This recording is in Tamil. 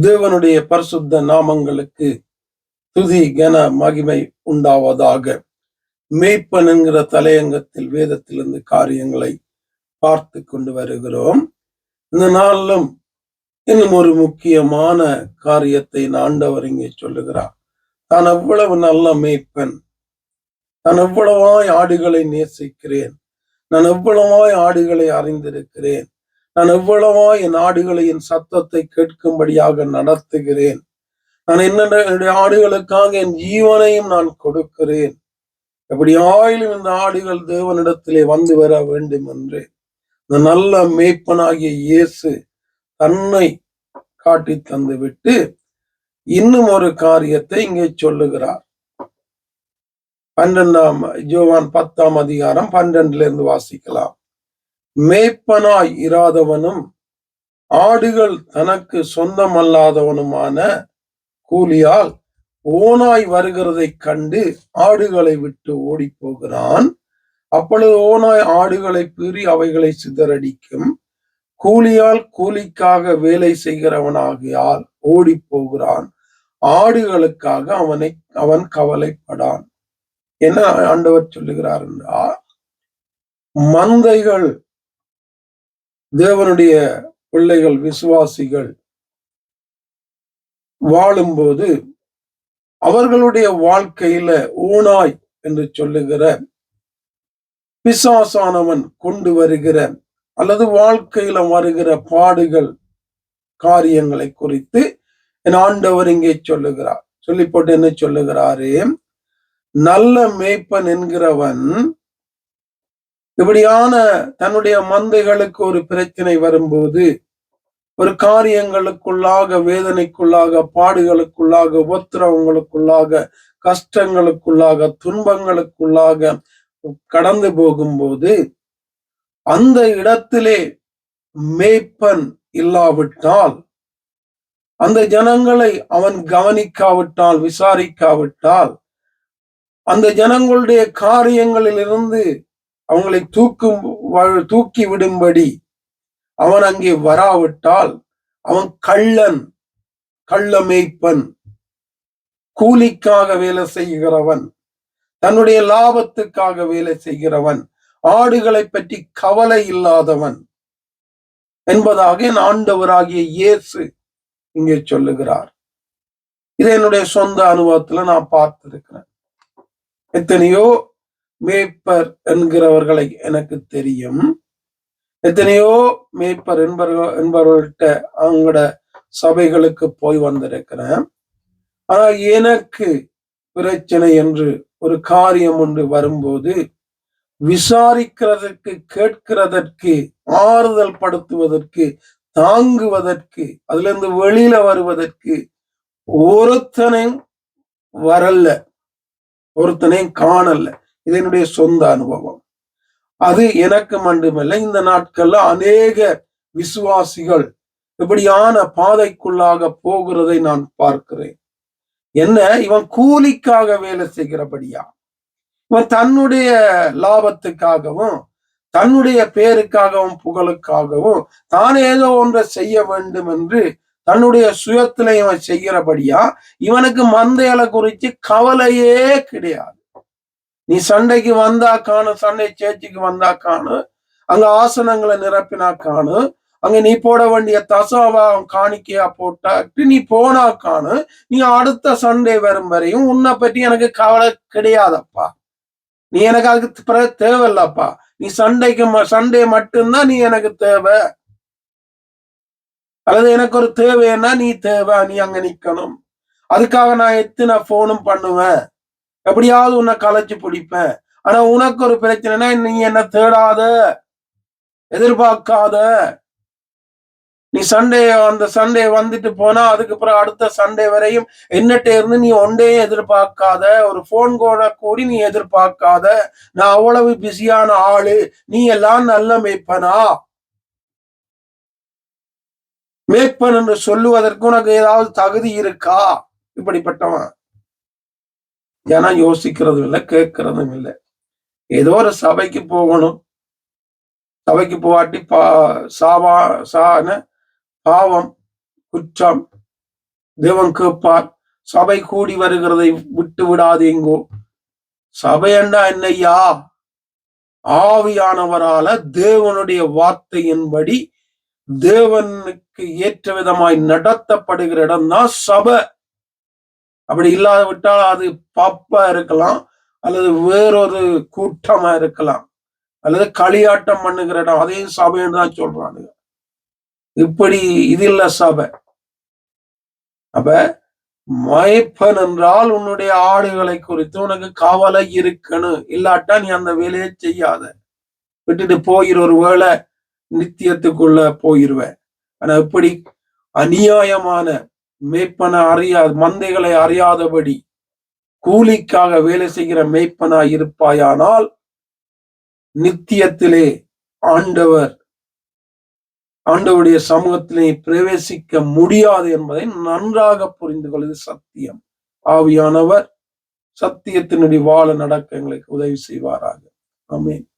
தேவனுடைய பரிசுத்த நாமங்களுக்கு துதி கன மகிமை உண்டாவதாக. மேய்ப்பன் என்கிற தலையங்கத்தில் வேதத்திலிருந்து காரியங்களை பார்த்து கொண்டு வருகிறோம். இந்த நாளிலும் இன்னும் ஒரு முக்கியமான காரியத்தை ஆண்டவர் இங்கே சொல்லுகிறார். நான் எவ்வளவு நல்ல மேய்ப்பன். நான் எவ்வளவாய் ஆடுகளை நேசிக்கிறேன். நான் எவ்வளவாய் ஆடுகளை அறிந்திருக்கிறேன். நான் எவ்வளவோ என் ஆடுகளை என் சத்தத்தை கேட்கும்படியாக நடத்துகிறேன். நான் என்னுடைய ஆடுகளுக்காக என் ஜீவனையும் நான் கொடுக்கிறேன். எப்படி ஆயிலும் இந்த ஆடுகள் தேவனிடத்திலே வந்து வர வேண்டும் என்று. இந்த நல்ல மேய்ப்பனாகிய இயேசு தன்னை காட்டி தந்து விட்டு இன்னும் ஒரு காரியத்தை இங்கே சொல்லுகிறார். பன்னெண்டாம் ஜோவான் பத்தாம் அதிகாரம் பன்னெண்டுல இருந்து வாசிக்கலாம். மேய்ப்பனாய் இராதவனும் ஆடுகள் தனக்கு சொந்தமல்லாதவனுமான கூலியால் ஓனாய் வருகிறதை கண்டு ஆடுகளை விட்டு ஓடி போகிறான் அப்பொழுது ஓனாய் ஆடுகளை பீறி அவைகளை சிதறடிக்கும். கூலியால் கூலிக்காக வேலை செய்கிறவனாகியால் ஓடி போகிறான் ஆடுகளுக்காக அவனை அவன் கவலைப்படான். என்ன ஆண்டவர் சொல்லுகிறார் என்றால் மந்தைகள் தேவனுடைய பிள்ளைகள் விசுவாசிகள் வாழும்போது அவர்களுடைய வாழ்க்கையில ஊனாய் என்று சொல்லுகிற பிசாசானவன் கொண்டு வருகிற அல்லது வாழ்க்கையில வருகிற பாடுகள் காரியங்களை குறித்து என் ஆண்டவர் இங்கே சொல்லுகிறார். சொல்லி போட்டு என்ன சொல்லுகிறாரு? நல்ல மேய்ப்பன் என்கிறவன் இப்படியான தன்னுடைய மந்தைகளுக்கு ஒரு பிரச்சனை வரும்போது ஒரு காரியங்களுக்குள்ளாக வேதனைக்குள்ளாக பாடுகளுக்குள்ளாக உபத்திரவங்களுக்குள்ளாக கஷ்டங்களுக்குள்ளாக துன்பங்களுக்குள்ளாக கடந்து போகும்போது அந்த இடத்திலே மேய்ப்பன் இல்லாவிட்டால் அந்த ஜனங்களை அவன் கவனிக்காவிட்டால் விசாரிக்காவிட்டால் அந்த ஜனங்களுடைய காரியங்களிலிருந்து அவங்களை தூக்கும் தூக்கி விடும்படி அவன் அங்கே வராவிட்டால் அவன் கள்ளன் கள்ள மேய்ப்பன் கூலிக்காக வேலை செய்கிறவன் தன்னுடைய லாபத்துக்காக வேலை செய்கிறவன் ஆடுகளை பற்றி கவலை இல்லாதவன் என்பதாக என் ஆண்டவராகிய இயேசு இங்கே சொல்லுகிறார். இது என்னுடைய சொந்த அனுபவத்துல நான் பார்த்திருக்கிறேன். எத்தனையோ மேய்ப்பர் என்கிறவர்களை எனக்கு தெரியும். எத்தனையோ மேய்ப்பர் என்பவர்கள் என்பவர்கள்ட்ட அவங்களோட சபைகளுக்கு போய் வந்திருக்கிறேன். ஆனா எனக்கு பிரச்சனை என்று ஒரு காரியம் ஒன்று வரும்போது விசாரிக்கிறதற்கு கேட்கிறதற்கு ஆறுதல் படுத்துவதற்கு தாங்குவதற்கு அதுல இருந்து வெளியில வருவதற்கு ஒருத்தனையும் வரல. ஒருத்தனையும் காணல. இது என்னுடைய சொந்த அனுபவம். அது எனக்கு மட்டுமல்ல இந்த நாட்கள்ல அநேக விசுவாசிகள் இப்படியான பாதைக்குள்ளாக போகிறதை நான் பார்க்கிறேன். என்ன? இவன் கூலிக்காக வேலை செய்கிறபடியா? இவன் தன்னுடைய லாபத்துக்காகவும் தன்னுடைய பேருக்காகவும் புகழுக்காகவும் தான் ஏதோ ஒன்றை செய்ய வேண்டும் என்று தன்னுடைய சுயத்துல இவன் செய்கிறபடியா இவனுக்கு மந்தைகளை குறித்து கவலையே கிடையாது. நீ சண்டைக்கு வந்தா காணு சண்டை சேச்சிக்கு வந்தா காணு அங்க ஆசனங்களை நிரப்பினா காணு அங்க நீ போட வேண்டிய தசாவாம் காணிக்கையா போட்டாட்டு நீ போனா காணு நீ அடுத்த சண்டே வரும் வரையும் உன்னை பற்றி எனக்கு கவலை கிடையாதப்பா. நீ எனக்கு அதுக்கு தேவையில்லப்பா. நீ சண்டைக்கு சண்டே மட்டும்தான் நீ எனக்கு தேவை. அல்லது எனக்கு ஒரு தேவைன்னா நீ தேவை நீ அங்க நிக்கணும். அதுக்காக நான் எத்தனை போனும் பண்ணுவேன். எப்படியாவது உன்னை கலைச்சு பிடிப்பேன். ஆனா உனக்கு ஒரு பிரச்சனைனா நீ என்ன தேடாத. எதிர்பார்க்காத. நீ சண்டே அந்த சண்டே வந்துட்டு போனா அதுக்கப்புறம் அடுத்த சண்டே வரையும் என்னட்ட இருந்து நீ ஒன்றே எதிர்பார்க்காத. ஒரு போன் கூட கூடி நீ எதிர்பார்க்காத. நான் அவ்வளவு பிஸியான ஆளு. நீ எல்லாம் நல்ல மேய்ப்பனா? மேய்ப்பன் என்று சொல்லுவதற்கு உனக்கு ஏதாவது தகுதி இருக்கா? இப்படிப்பட்டவன். ஜனம் யோசிக்கிறதும் இல்லை கேட்கறதும் இல்லை. ஏதோ ஒரு சபைக்கு போகணும். சபைக்கு போவாட்டி பா சாவா சான பாவம் குற்றம் தேவன் கேட்பார். சபை கூடி வருகிறதை விட்டு விடாதீங்கோ சபையண்டா என்னையா? ஆவியானவரால தேவனுடைய வார்த்தையின்படி தேவனுக்கு ஏற்ற விதமாய் நடத்தப்படுகிற இடம்தான் சபை. அப்படி இல்லாத விட்டால் அது பப்பா இருக்கலாம் அல்லது வேறொரு கூட்டமா இருக்கலாம் அல்லது களியாட்டம் பண்ணுகிற இடம் அதையும் சபைன்னு தான் சொல்றானுங்க. இப்படி இது இல்ல சபை. அப்ப மயப்பன் என்றால் உன்னுடைய ஆடுகளை குறித்து உனக்கு கவலை இருக்கணும். இல்லாட்டா நீ அந்த வேலையை செய்யாத. விட்டுட்டு போயிரு ஒரு வேலை நித்தியத்துக்குள்ள போயிருவ. ஆனா இப்படி அநியாயமான மேய்ப்பன அறியா மந்தைகளை அறியாதபடி கூலிக்காக வேலை செய்கிற மேய்ப்பனா இருப்பாயானால் நித்தியத்திலே ஆண்டவர் ஆண்டவருடைய சமூகத்திலே பிரவேசிக்க முடியாது என்பதை நன்றாக புரிந்து கொள்வது சத்தியம். ஆவியானவர் சத்தியத்தினுடைய வாழ நடக்க எங்களுக்கு உதவி செய்வாராக. ஆமென்.